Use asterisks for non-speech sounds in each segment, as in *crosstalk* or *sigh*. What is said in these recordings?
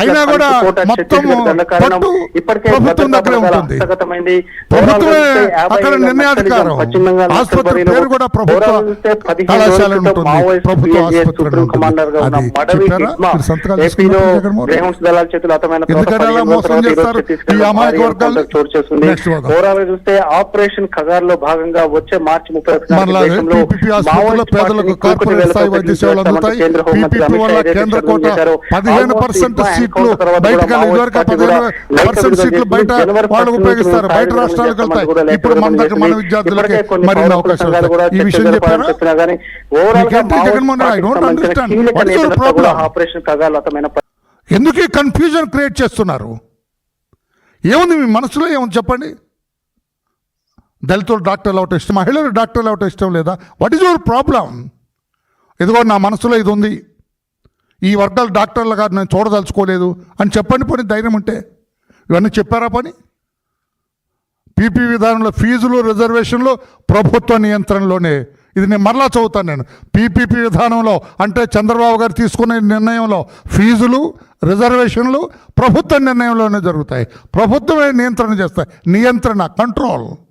అయినా కూడా మొత్తం పట్టు ప్రభుత్వం దగ్గరే ఉంటుంది. ప్రభుత్వమే చూస్తే అక్కడ నిర్ణయాధికారం. ఆసుపత్రి పేరు కూడా ప్రభుత్వ కళాశాల ఉంటుంది. ప్రభుత్వ ఆసుపత్రి ఆపరేషన్ ఖగార్లో భాగంగా వచ్చే మార్చి ముప్పై పేదలకు పార్టీని కార్పొరేట్ కూకటి స్థాయి వేలతో వైద్య సేవలు చేస్తామంటూ అందుతాయి కేంద్ర హోంమంత్రి ఏదైతే కేంద్ర కోట పదిహేను పర్సెంట్ సీట్లు బయటకు ఇదివరకు పదిహేను పర్సెంట్ సీట్లు బయట వాళ్ళు ఉపయోగిస్తారు. బయట రాష్ట్రాలకు వెళ్తాయి. ఇప్పుడు మన దగ్గర మన. విద్యార్థులకి మరిన్ని అవకాశాలు. ఈ విషయం చెప్పారా? జగన్మోహన్ problem? ఆపరేషన్ ఖగార్లో అతమైన ఎందుకు ఈ కన్ఫ్యూజన్ క్రియేట్ చేస్తున్నారు? ఏముంది మీ మనసులో? ఏముంది చెప్పండి. దళితులు డాక్టర్లు అవటం ఇష్టం మహిళలు డాక్టర్లు అవటం ఇష్టం లేదా? వాట్ ఈజ్ యువర్ ప్రాబ్లం ఇదిగో నా మనసులో ఇది ఉంది. ఈ వర్గాల డాక్టర్లు కాదు నేను చూడదలుచుకోలేదు అని చెప్పండి పోనీ ధైర్యం ఉంటే. ఇవన్నీ చెప్పారా పని? పీపీ విధానంలో ఫీజులు రిజర్వేషన్లు ప్రభుత్వ నియంత్రణలోనే. ఇది నేను మరలా చదువుతాను నేను. పీపీపీ విధానంలో అంటే చంద్రబాబు గారు తీసుకునే నిర్ణయంలో ఫీజులు రిజర్వేషన్లు ప్రభుత్వ నిర్ణయంలోనే జరుగుతాయి. ప్రభుత్వమే నియంత్రణ చేస్తాయి. నియంత్రణ కంట్రోల్.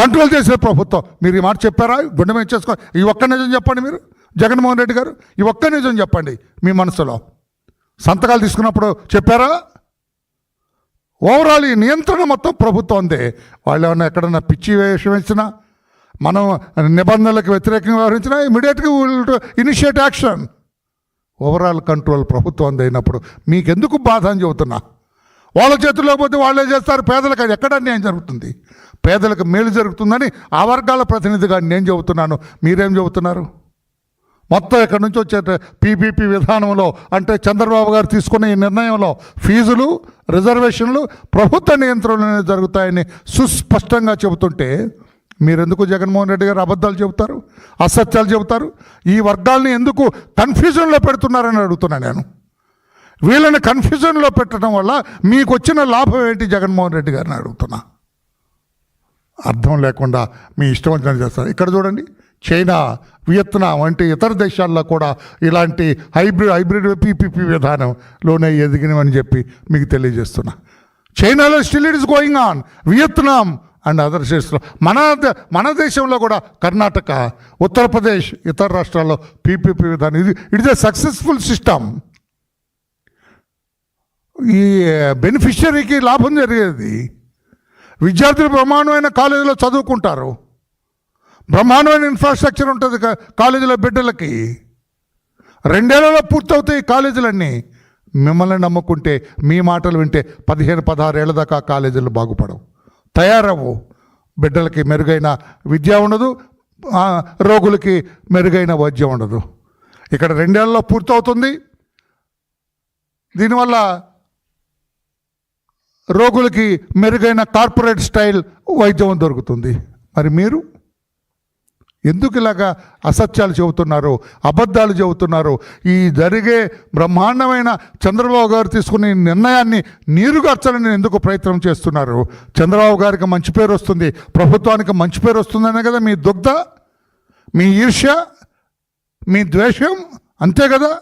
కంట్రోల్ చేసే ప్రభుత్వం. మీరు ఈ మాట చెప్పారా? గుండె మీద చేసుకో. ఈ ఒక్క నిజం చెప్పండి మీరు. జగన్మోహన్ రెడ్డి గారు ఈ ఒక్క నిజం చెప్పండి మీ మనసులో. సంతకాలు తీసుకున్నప్పుడు చెప్పారా? ఓవరాల్ ఈ నియంత్రణ మొత్తం ప్రభుత్వం ఉంది. వాళ్ళు ఏమైనా ఎక్కడన్నా పిచ్చి వేషం ఇచ్చినా మనం నిబంధనలకు వ్యతిరేకంగా వ్యవహరించినా ఇమీడియట్గా ఇనిషియేట్ యాక్షన్ ఓవరాల్ కంట్రోల్ ప్రభుత్వం అయినప్పుడు మీకెందుకు బాధ అని చెబుతున్నా? వాళ్ళ చేతుల్లో పోతే వాళ్ళే చేస్తారు పేదలకు అది ఎక్కడ అన్యాయం జరుగుతుంది? పేదలకు మేలు జరుగుతుందని ఆ వర్గాల ప్రతినిధిగా నేను చెబుతున్నాను. మీరేం చెబుతున్నారు? మొత్తం ఎక్కడి నుంచి వచ్చే పీపీపీ విధానంలో అంటే చంద్రబాబు గారు తీసుకున్న ఈ నిర్ణయంలో ఫీజులు రిజర్వేషన్లు ప్రభుత్వ నియంత్రణలోనే జరుగుతాయని సుస్పష్టంగా చెబుతుంటే మీరెందుకు జగన్మోహన్ రెడ్డి గారు అబద్ధాలు చెబుతారు? అసత్యాలు చెబుతారు? ఈ వర్గాల్ని ఎందుకు కన్ఫ్యూజన్లో పెడుతున్నారని అడుగుతున్నా నేను. వీళ్ళని కన్ఫ్యూజన్లో పెట్టడం వల్ల మీకు వచ్చిన లాభం ఏంటి జగన్మోహన్ రెడ్డి గారిని అడుగుతున్నా. అర్థం లేకుండా మీ ఇష్టం వచ్చిన చేస్తారు. ఇక్కడ చూడండి చైనా వియత్నాం వంటి ఇతర దేశాల్లో కూడా ఇలాంటి హైబ్రిడ్ హైబ్రిడ్ పీపీపీ విధానంలోనే ఎదిగినవని చెప్పి మీకు తెలియజేస్తున్నా. చైనాలో still it is going on. Vietnam and other స్టేట్స్లో. మన ద- మన దేశంలో కూడా కర్ణాటక ఉత్తరప్రదేశ్ ఇతర రాష్ట్రాల్లో పీపీపీ విధానం. ఇది it is a successful system. ఈ బెనిఫిషరీకి లాభం జరిగేది. విద్యార్థులు బ్రహ్మాండమైన కాలేజీలో చదువుకుంటారు. బ్రహ్మాండమైన ఇన్ఫ్రాస్ట్రక్చర్ ఉంటుంది కా- కాలేజీలో బిడ్డలకి. రెండేళ్ళలో పూర్తవుతాయి కాలేజీలన్నీ. మిమ్మల్ని నమ్ముకుంటే మీ మాటలు వింటే పదిహేను పదహారేళ్ళ దాకా కాలేజీలు బాగుపడవు. తయారవు బిడ్డలకి మెరుగైన విద్య ఉండదు రోగులకి మెరుగైన వైద్యం ఉండదు. ఇక్కడ రెండేళ్ళలో పూర్తవుతుంది. దీనివల్ల రోగులకి మెరుగైన కార్పొరేట్ స్టైల్ వైద్యం దొరుకుతుంది. మరి మీరు? ఎందుకు ఇలాగా అసత్యాలు చెబుతున్నారు అబద్ధాలు చెబుతున్నారు? ఈ జరిగే బ్రహ్మాండమైన చంద్రబాబు గారు తీసుకునే నిర్ణయాన్ని నీరుగార్చాలని ఎందుకు ప్రయత్నం చేస్తున్నారు? చంద్రబాబు గారికి మంచి పేరు వస్తుంది ప్రభుత్వానికి మంచి పేరు వస్తుందనే కదా మీ దుగ్ధ మీ ఈర్ష్య మీ ద్వేషం అంతే కదా?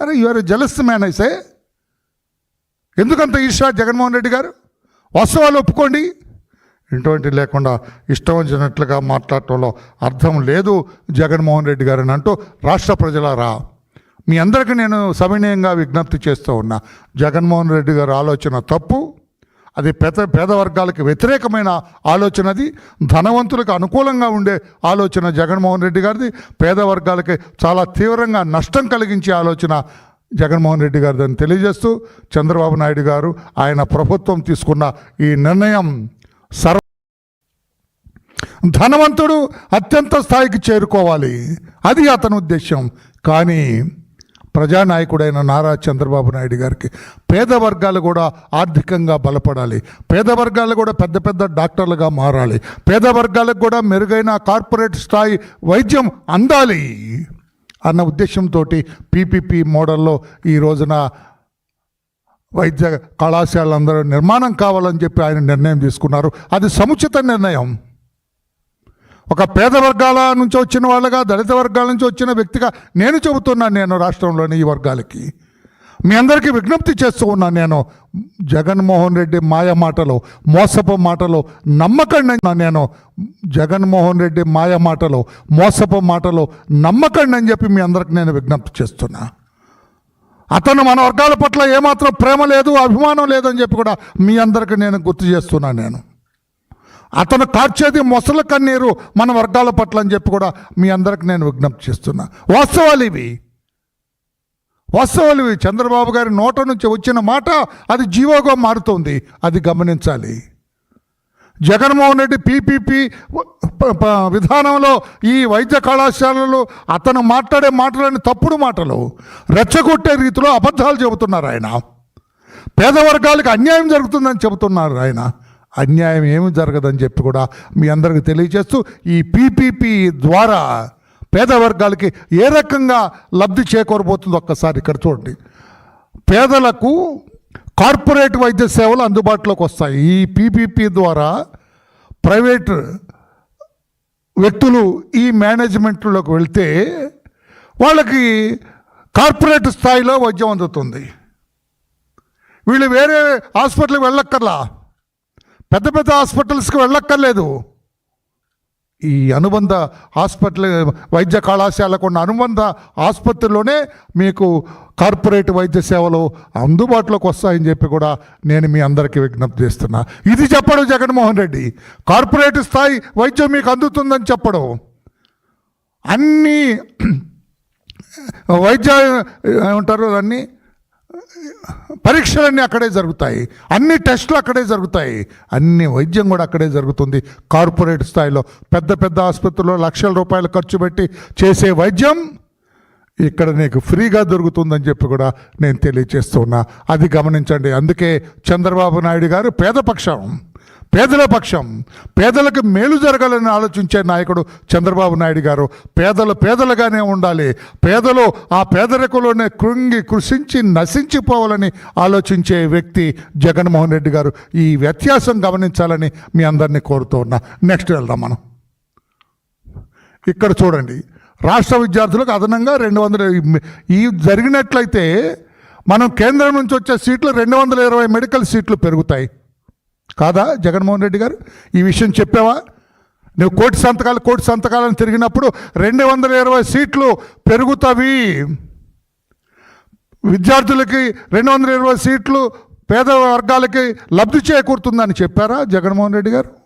అరే యువర్ జలస్ మ్యాన్ అయితే ఎందుకంత ఈర్ష జగన్మోహన్ రెడ్డి గారు? వాస్తవాలు ఒప్పుకోండి. ఇటువంటి లేకుండా ఇష్టం వచ్చినట్లుగా మాట్లాడటంలో అర్థం లేదు జగన్మోహన్ రెడ్డి గారు అని అంటూ రాష్ట్ర ప్రజలారా. మీ అందరికీ నేను సవినయంగా విజ్ఞప్తి చేస్తూ ఉన్నా జగన్మోహన్ రెడ్డి గారి ఆలోచన తప్పు. అది పేద పేద వర్గాలకు వ్యతిరేకమైన ఆలోచన అది. ధనవంతులకు అనుకూలంగా ఉండే ఆలోచన జగన్మోహన్ రెడ్డి గారిది. పేద వర్గాలకి చాలా తీవ్రంగా నష్టం కలిగించే ఆలోచన జగన్మోహన్ రెడ్డి గారు దాన్ని తెలియజేస్తూ చంద్రబాబు నాయుడు గారు ఆయన ప్రభుత్వం తీసుకున్న ఈ నిర్ణయం సర్వ ధనవంతుడు అత్యంత స్థాయికి చేరుకోవాలి. అది అతని ఉద్దేశం కానీ ప్రజానాయకుడైన నారా చంద్రబాబు నాయుడు గారికి పేద వర్గాలు కూడా ఆర్థికంగా బలపడాలి. పేద వర్గాలు కూడా పెద్ద పెద్ద డాక్టర్లుగా మారాలి. పేద వర్గాలకు కూడా మెరుగైన కార్పొరేట్ స్థాయి వైద్యం అందాలి. అన్న ఉద్దేశంతో పీపీపీ మోడల్లో ఈ రోజున వైద్య కళాశాలందరూ నిర్మాణం కావాలని చెప్పి ఆయన నిర్ణయం తీసుకున్నారు. అది సముచిత నిర్ణయం. ఒక పేద వర్గాల నుంచి వచ్చిన వాళ్ళగా దళిత వర్గాల నుంచి వచ్చిన వ్యక్తిగా నేను చెబుతున్నాను నేను రాష్ట్రంలోని ఈ వర్గాలకి. మీ అందరికీ విజ్ఞప్తి చేస్తూ ఉన్నాను నేను. జగన్మోహన్ రెడ్డి మాయ మాటలు మోసపు మాటలు నమ్మకండి నేను. జగన్మోహన్ రెడ్డి మాయ మాటలు మోసపు మాటలు నమ్మకండి అని చెప్పి మీ అందరికి నేను విజ్ఞప్తి చేస్తున్నా. అతను మన వర్గాల పట్ల ఏమాత్రం ప్రేమ లేదు అభిమానం లేదని చెప్పి కూడా మీ అందరికి నేను గుర్తు చేస్తున్నాను నేను. అతను కార్చేది మొసల కన్నీరు మన వర్గాల పట్ల అని చెప్పి కూడా మీ అందరికి నేను విజ్ఞప్తి చేస్తున్నా. వాస్తవాలు ఇవి. వాస్తవాలు చంద్రబాబు గారి నోట నుంచి వచ్చిన మాట అది జీవోగా మారుతుంది. అది గమనించాలి. జగన్మోహన్ రెడ్డి పీపీపీ విధానంలో ఈ వైద్య కళాశాలలు అతను మాట్లాడే మాటలని తప్పుడు మాటలు రెచ్చగొట్టే రీతిలో అబద్ధాలు చెబుతున్నారు ఆయన. పేద వర్గాలకు అన్యాయం జరుగుతుందని చెబుతున్నారు ఆయన. అన్యాయం ఏమి జరగదని చెప్పి కూడా మీ అందరికి తెలియజేస్తూ ఈ పీపీపీ ద్వారా పేద వర్గాలకి ఏ రకంగా లబ్ధి చేకూరబోతుందో ఒక్కసారి ఇక్కడ చూడండి. పేదలకు కార్పొరేట్ వైద్య సేవలు అందుబాటులోకి వస్తాయి. ఈ పీపీపీ ద్వారా ప్రైవేట్ వ్యక్తులు ఈ మేనేజ్మెంట్లోకి వెళ్తే వాళ్ళకి కార్పొరేట్ స్థాయిలో వైద్యం అందుతుంది. వీళ్ళు వేరే హాస్పిటల్కి వెళ్ళక్కర్లా. పెద్ద పెద్ద హాస్పిటల్స్కి వెళ్ళక్కర్లేదు. ఈ అనుబంధ హాస్పిటల్ వైద్య కళాశాలకు ఉన్న అనుబంధ ఆసుపత్రిలోనే మీకు కార్పొరేట్ వైద్య సేవలు అందుబాటులోకి వస్తాయని చెప్పి కూడా నేను మీ అందరికీ విజ్ఞప్తి చేస్తున్నా. ఇది చెప్పడం జగన్మోహన్ రెడ్డి. కార్పొరేట్ స్థాయి వైద్యం మీకు అందుతుందని చెప్పడం. అన్నీ *clears throat* వైద్య ఏమంటారు అన్నీ పరీక్షలన్నీ అక్కడే జరుగుతాయి. అన్ని టెస్టులు అక్కడే జరుగుతాయి. అన్ని వైద్యం కూడా అక్కడే జరుగుతుంది. కార్పొరేట్ స్థాయిలో పెద్ద పెద్ద ఆసుపత్రుల్లో లక్షల రూపాయలు ఖర్చు పెట్టి చేసే వైద్యం ఇక్కడ నీకు ఫ్రీగా దొరుకుతుందని చెప్పి కూడా నేను తెలియచేస్తున్నా అది గమనించండి. అందుకే చంద్రబాబు నాయుడు గారు పేదపక్షం పేదల పక్షం పేదలకు మేలు జరగాలని ఆలోచించే నాయకుడు చంద్రబాబు నాయుడు గారు. పేదలు పేదలుగానే ఉండాలి. పేదలు ఆ పేదరికంలోనే కృంగి కృషించి నశించిపోవాలని ఆలోచించే వ్యక్తి జగన్మోహన్ రెడ్డి గారు. ఈ వ్యత్యాసం గమనించాలని మీ అందరినీ కోరుతూ ఉన్నా. నెక్స్ట్ వెళ్దాం మనం. ఇక్కడ చూడండి. రాష్ట్ర విద్యార్థులకు అదనంగా రెండు వందల ఈ జరిగినట్లయితే మనం కేంద్రం నుంచి వచ్చే సీట్లు రెండు వందల ఇరవై మెడికల్ సీట్లు పెరుగుతాయి. కాదా జగన్మోహన్ రెడ్డి గారు? ఈ విషయం చెప్పావా? నువ్వు కోటి సంతకాలు కోటి సంతకాలను తిరిగినప్పుడు రెండు వందల ఇరవై సీట్లు పెరుగుతావి. విద్యార్థులకి రెండు వందల ఇరవై సీట్లు పేద వర్గాలకి లబ్ధి చేకూరుతుందని చెప్పారా జగన్మోహన్ రెడ్డి గారు?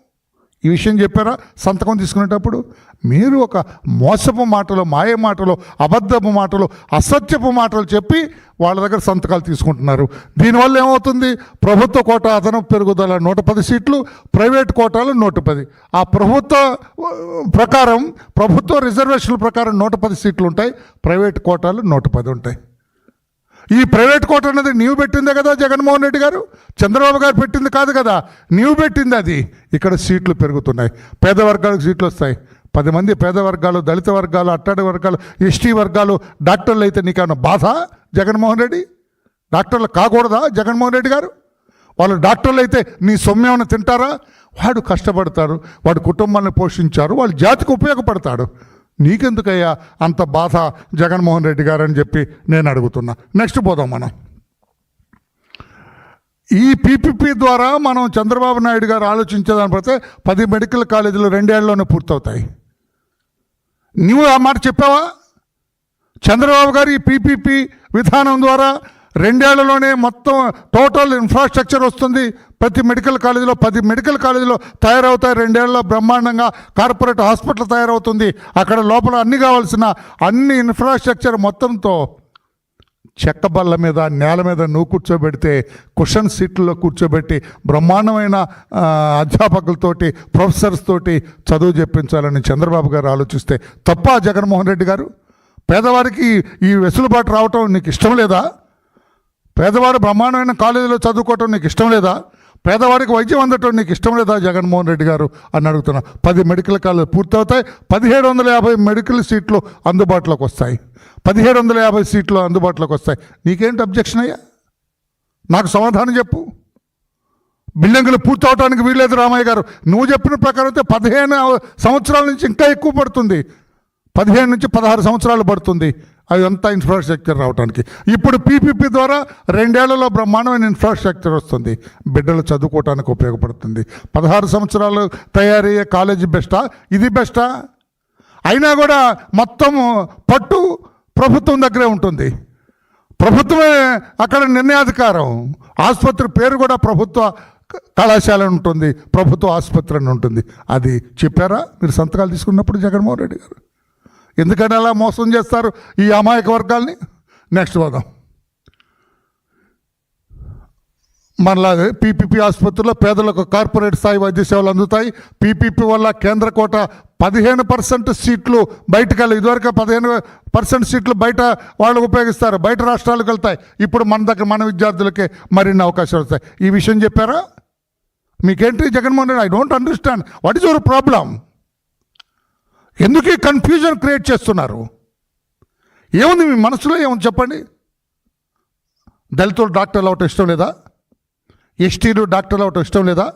ఈ విషయం చెప్పారా? సంతకం తీసుకునేటప్పుడు మీరు ఒక మోసపు మాటలు మాయ మాటలు అబద్ధపు మాటలు అసత్యపు మాటలు చెప్పి వాళ్ళ దగ్గర సంతకాలు తీసుకుంటున్నారు. దీనివల్ల ఏమవుతుంది? ప్రభుత్వ కోట అదనపు పెరుగుదల నూట పది సీట్లు ప్రైవేట్ కోటాలు నూట పది. ఆ ప్రభుత్వ ప్రకారం ప్రభుత్వ రిజర్వేషన్ల ప్రకారం నూట పది సీట్లు ఉంటాయి ప్రైవేట్ కోటాలు నూట పది ఉంటాయి. ఈ ప్రైవేట్ కోట అనేది నీవు పెట్టిందే కదా జగన్మోహన్ రెడ్డి గారు? చంద్రబాబు గారు పెట్టింది కాదు కదా. నీవు పెట్టింది అది. ఇక్కడ సీట్లు పెరుగుతున్నాయి. పేద వర్గాలకు సీట్లు వస్తాయి. పది మంది పేద వర్గాలు దళిత వర్గాలు అట్టాడి వర్గాలు ఎస్టీ వర్గాలు డాక్టర్లు అయితే నీకేమన్నా బాధ జగన్మోహన్ రెడ్డి? డాక్టర్లు కాకూడదా జగన్మోహన్ రెడ్డి గారు? వాళ్ళు డాక్టర్లు అయితే నీ సొమ్మేమైనా తింటారా? వాడు కష్టపడతారు వాడు కుటుంబాన్ని పోషించారు. వాళ్ళ జాతికి ఉపయోగపడతాడు. నీకెందుకయ్యా అంత బాధ జగన్మోహన్ రెడ్డి గారు అని చెప్పి నేను అడుగుతున్నా. నెక్స్ట్ పోదాం మనం. ఈ పీపీపీ ద్వారా మనం చంద్రబాబు నాయుడు గారు ఆలోచించేదాన్ని పడితే పది మెడికల్ కాలేజీలు రెండేళ్ళలోనే పూర్తవుతాయి. నువ్వు ఆ మాట చెప్పావా? చంద్రబాబు గారు ఈ పీపీపీ విధానం ద్వారా రెండేళ్ళలోనే మొత్తం టోటల్ ఇన్ఫ్రాస్ట్రక్చర్ వస్తుంది. ప్రతి మెడికల్ కాలేజీలో పది మెడికల్ కాలేజీలో తయారవుతాయి. రెండేళ్ళలో బ్రహ్మాండంగా కార్పొరేట్ హాస్పిటల్ తయారవుతుంది. అక్కడ లోపల అన్ని కావాల్సిన అన్ని ఇన్ఫ్రాస్ట్రక్చర్ మొత్తంతో చెక్క బల్ల మీద నేల మీద నువ్వు కూర్చోబెడితే కుషన్ సీట్లలో కూర్చోబెట్టి బ్రహ్మాండమైన అధ్యాపకులతోటి ప్రొఫెసర్స్ తోటి చదువు చెప్పించాలని చంద్రబాబు గారు ఆలోచిస్తే తప్ప జగన్మోహన్ రెడ్డి గారు? పేదవారికి ఈ వెసులుబాటు రావటం నీకు ఇష్టం లేదా? పేదవాడు బ్రహ్మాండమైన కాలేజీలో చదువుకోవటం నీకు ఇష్టం లేదా? పేదవాడికి వైద్యం అందటం నీకు ఇష్టం లేదా? జగన్మోహన్ రెడ్డి గారు అని అడుగుతున్నా. పది మెడికల్ కాలేజీలు పూర్తవుతాయి. పదిహేడు వందల యాభై మెడికల్ సీట్లు అందుబాటులోకి వస్తాయి. పదిహేడు వందల యాభై సీట్లు అందుబాటులోకి వస్తాయి. నీకేంటి అబ్జెక్షన్ అయ్యా? నాకు సమాధానం చెప్పు. బిల్డింగులు పూర్తవటానికి వీల్లేదు రామయ్య గారు. నువ్వు చెప్పిన ప్రకారం అయితే పదిహేను సంవత్సరాల నుంచి ఇంకా ఎక్కువ పడుతుంది. పదిహేను నుంచి పదహారు సంవత్సరాలు పడుతుంది. అదంతా ఇన్ఫ్రాస్ట్రక్చర్ రావడానికి ఇప్పుడు పీపీపీ ద్వారా రెండేళ్ళలో బ్రహ్మాండమైన ఇన్ఫ్రాస్ట్రక్చర్ వస్తుంది. బిడ్డలు చదువుకోవటానికి ఉపయోగపడుతుంది. పదహారు సంవత్సరాలు తయారయ్యే కాలేజీ బెస్టా ఇది బెస్టా అయినా కూడా మొత్తము పట్టు ప్రభుత్వం దగ్గరే ఉంటుంది. ప్రభుత్వమే అక్కడ నిర్ణయాధికారం. ఆసుపత్రి పేరు కూడా ప్రభుత్వ కళాశాల అని ఉంటుంది. ప్రభుత్వ ఆసుపత్రి అని ఉంటుంది. అది చెప్పారా? మీరు సంతకాలు తీసుకున్నప్పుడు జగన్మోహన్ రెడ్డి గారు? ఎందుకని అలా మోసం చేస్తారు ఈ అమాయక వర్గాల్ని? నెక్స్ట్ పోదాం మరలా పీపీపీ ఆసుపత్రిలో పేదలకు కార్పొరేట్ స్థాయి వైద్య సేవలు అందుతాయి. పీపీపీ వల్ల కేంద్ర కోట పదిహేను పర్సెంట్ సీట్లు బయటకు వెళ్ళి ఇదివరకు పదిహేను పర్సెంట్ సీట్లు బయట వాళ్ళు ఉపయోగిస్తారు. బయట రాష్ట్రాలకు వెళ్తాయి. ఇప్పుడు మన దగ్గర మన విద్యార్థులకే మరిన్ని అవకాశాలు వస్తాయి. ఈ విషయం చెప్పారా? మీకేంటి Jaganmohan Reddy? I don't understand what is your problem ఎందుకు ఈ కన్ఫ్యూజన్ క్రియేట్ చేస్తున్నారు? ఏముంది మీ మనసులో ఏముంది చెప్పండి? దళితులు డాక్టర్లు అవటం ఇష్టం లేదా? ఎస్టీలు డాక్టర్లు అవటం ఇష్టం లేదా?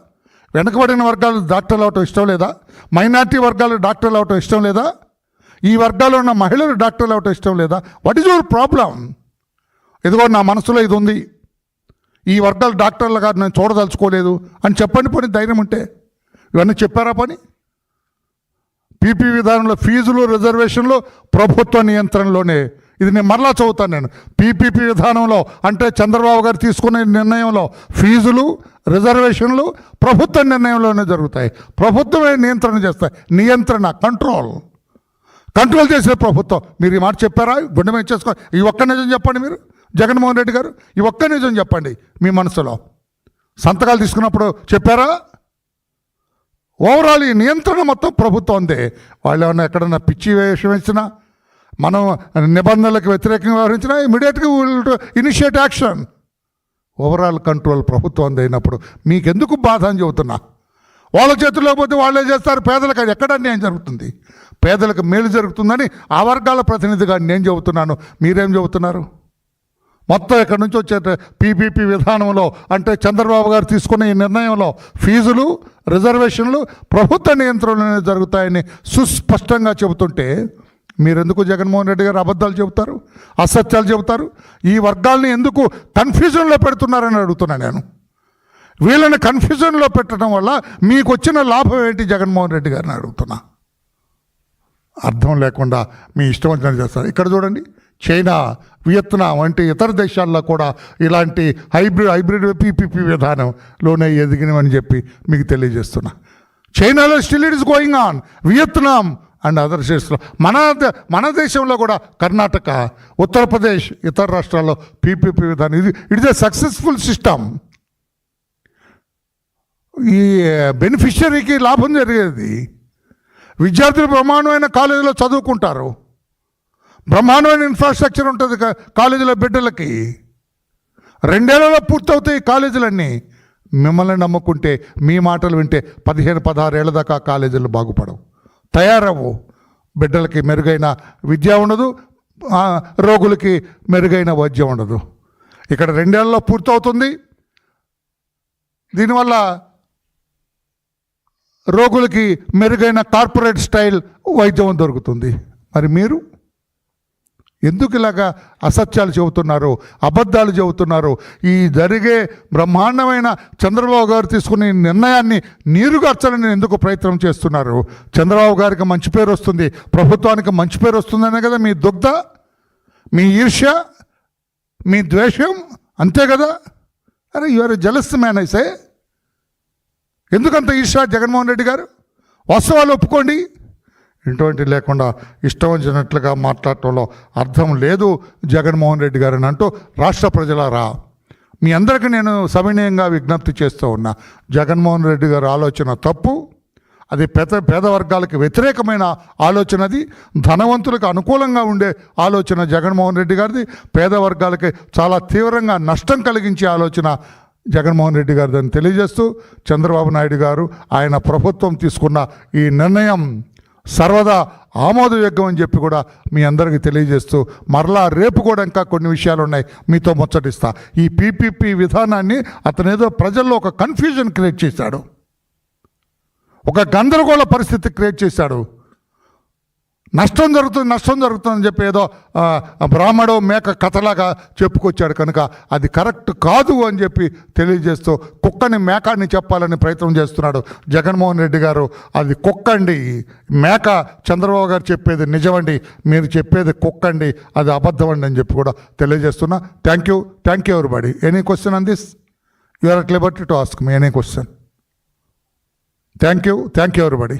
వెనకబడిన వర్గాలు డాక్టర్లు అవటం ఇష్టం లేదా? మైనార్టీ వర్గాలు డాక్టర్లు అవటం ఇష్టం లేదా? ఈ వర్గాల్లో ఉన్న మహిళలు డాక్టర్లు అవటం ఇష్టం లేదా? వాట్ ఈజ్ యువర్ ప్రాబ్లం ఇదిగో నా మనసులో ఇది ఉంది. ఈ వర్గాలు డాక్టర్లు గారు నేను చూడదలుచుకోలేదు. అని చెప్పండి పోనీ ధైర్యం ఉంటే. ఇవన్నీ చెప్పారా పని? పీపీ విధానంలో ఫీజులు రిజర్వేషన్లు ప్రభుత్వ నియంత్రణలోనే. ఇది నేను మరలా చదువుతాను నేను. పీపీపీ విధానంలో అంటే చంద్రబాబు గారు తీసుకునే నిర్ణయంలో ఫీజులు రిజర్వేషన్లు ప్రభుత్వ నిర్ణయంలోనే జరుగుతాయి. ప్రభుత్వమే నియంత్రణ చేస్తాయి. నియంత్రణ కంట్రోల్. కంట్రోల్ చేసే ప్రభుత్వం. మీరు ఈ మాట చెప్పారా? గుండె చేసుకో ఈ ఒక్క నిజం చెప్పండి మీరు. జగన్మోహన్ రెడ్డి గారు ఈ ఒక్క నిజం చెప్పండి మీ మనసులో. సంతకాలు తీసుకున్నప్పుడు చెప్పారా? ఓవరాల్ ఈ నియంత్రణ మొత్తం ప్రభుత్వం వాళ్ళు ఏమన్నా ఎక్కడన్నా పిచ్చి వేషం ఇచ్చినా మనం నిబంధనలకు వ్యతిరేకంగా వ్యవహరించినా ఇమీడియట్గా ఇనిషియేట్ యాక్షన్ ఓవరాల్ కంట్రోల్ ప్రభుత్వం అయినప్పుడు మీకెందుకు బాధ అని చెబుతున్నా? వాళ్ళ చేతుల్లో పోతే వాళ్ళే చేస్తారు పేదలకు అది ఎక్కడ అన్యాయం జరుగుతుంది? పేదలకు మేలు జరుగుతుందని ఆ వర్గాల ప్రతినిధిగా నేను చెబుతున్నాను. మీరేం చెబుతున్నారు? మొత్తం ఎక్కడి నుంచి వచ్చే పీపీపీ విధానంలో. అంటే చంద్రబాబు గారు తీసుకున్న ఈ నిర్ణయంలో ఫీజులు రిజర్వేషన్లు ప్రభుత్వ నియంత్రణలోనే జరుగుతాయని సుస్పష్టంగా చెబుతుంటే మీరెందుకు జగన్మోహన్ రెడ్డి గారు అబద్ధాలు చెబుతారు? అసత్యాలు చెబుతారు? ఈ వర్గాల్ని ఎందుకు కన్ఫ్యూజన్లో పెడుతున్నారని అడుగుతున్నా నేను. వీళ్ళని కన్ఫ్యూజన్లో పెట్టడం వల్ల మీకు వచ్చిన లాభం ఏంటి జగన్మోహన్ రెడ్డి గారిని అడుగుతున్నా? అర్థం లేకుండా మీ ఇష్టం వచ్చినట్టు చేస్తారు. ఇక్కడ చూడండి. చైనా వియత్నాం వంటి ఇతర దేశాల్లో కూడా ఇలాంటి హైబ్రిడ్ హైబ్రిడ్ పీపీపీ విధానంలోనే ఎదిగినవని చెప్పి మీకు తెలియజేస్తున్నా. చైనాలో still it is going on. Vietnam and other స్టేట్స్లో మన మన దేశంలో కూడా కర్ణాటక ఉత్తరప్రదేశ్ ఇతర రాష్ట్రాల్లో పీపీపీ విధానం. ఇది it is a successful system ఈ బెనిఫిషరీకి లాభం జరిగేది. విద్యార్థులు బ్రహ్మాండమైన కాలేజీలో చదువుకుంటారు. బ్రహ్మాండమైన ఇన్ఫ్రాస్ట్రక్చర్ ఉంటుంది కాలేజీల కాలేజీలో బిడ్డలకి. రెండేళ్ళలో పూర్తవుతాయి కాలేజీలన్నీ. మిమ్మల్ని నమ్ముకుంటే మీ మాటలు వింటే పదిహేను పదహారేళ్ళ దాకా కాలేజీలు బాగుపడవు. తయారవు బిడ్డలకి మెరుగైన విద్య ఉండదు రోగులకి మెరుగైన వైద్యం ఉండదు. ఇక్కడ రెండేళ్ళలో పూర్తవుతుంది. దీనివల్ల రోగులకి మెరుగైన కార్పొరేట్ స్టైల్ వైద్యం దొరుకుతుంది. మరి మీరు? ఎందుకు ఇలాగా అసత్యాలు చెబుతున్నారు అబద్ధాలు చెబుతున్నారు? ఈ జరిగే బ్రహ్మాండమైన చంద్రబాబు గారు తీసుకునే నిర్ణయాన్ని నీరుగార్చాలని ఎందుకు ప్రయత్నం చేస్తున్నారు? చంద్రబాబు గారికి మంచి పేరు వస్తుంది ప్రభుత్వానికి మంచి పేరు వస్తుందనే కదా మీ దుగ్ధ మీ ఈర్ష్య మీ ద్వేషం అంతే కదా? అరే యువర్ జలస్ మ్యాన్ అయితే ఎందుకంత ఈర్ష్య జగన్మోహన్ రెడ్డి గారు? వాస్తవాలు ఒప్పుకోండి. ఇటువంటి లేకుండా ఇష్టం వచ్చినట్లుగా మాట్లాడటంలో అర్థం లేదు జగన్మోహన్ రెడ్డి గారని అంటూ రాష్ట్ర ప్రజలారా. మీ అందరికీ నేను సవినయంగా విజ్ఞప్తి చేస్తూ ఉన్నా జగన్మోహన్ రెడ్డి గారు ఆలోచన తప్పు అది పేద పేద వర్గాలకు వ్యతిరేకమైన ఆలోచనది ధనవంతులకు అనుకూలంగా ఉండే ఆలోచన జగన్మోహన్ రెడ్డి గారిది పేద వర్గాలకి చాలా తీవ్రంగా నష్టం కలిగించే ఆలోచన జగన్మోహన్ రెడ్డి గారిదని తెలియజేస్తూ చంద్రబాబు నాయుడు గారు ఆయన ప్రభుత్వం తీసుకున్న ఈ నిర్ణయం. సర్వదా ఆమోదయోగ్యం అని చెప్పి కూడా మీ అందరికీ తెలియజేస్తూ మరలా రేపు కూడా ఇంకా కొన్ని విషయాలు ఉన్నాయి మీతో ముచ్చటిస్తా. ఈ పీపీపీ విధానాన్ని అతనేదో ప్రజల్లో ఒక కన్ఫ్యూజన్ క్రియేట్ చేశాడు. ఒక గందరగోళ పరిస్థితి క్రియేట్ చేశాడు. నష్టం జరుగుతుంది నష్టం జరుగుతుందని చెప్పి ఏదో బ్రాహ్మడు మేక కథలాగా చెప్పుకొచ్చాడు కనుక అది కరెక్ట్ కాదు అని చెప్పి తెలియజేస్తూ కుక్కని మేకాన్ని చెప్పాలని ప్రయత్నం చేస్తున్నాడు జగన్మోహన్ రెడ్డి గారు. అది కుక్కండి. మేక చంద్రబాబు గారు చెప్పేది నిజమండి. మీరు చెప్పేది కుక్కండి. అది అబద్ధం అండి అని చెప్పి కూడా తెలియజేస్తున్నా. Thank you thank you everybody any question on this you are at liberty to ask me any question thank you thank you everybody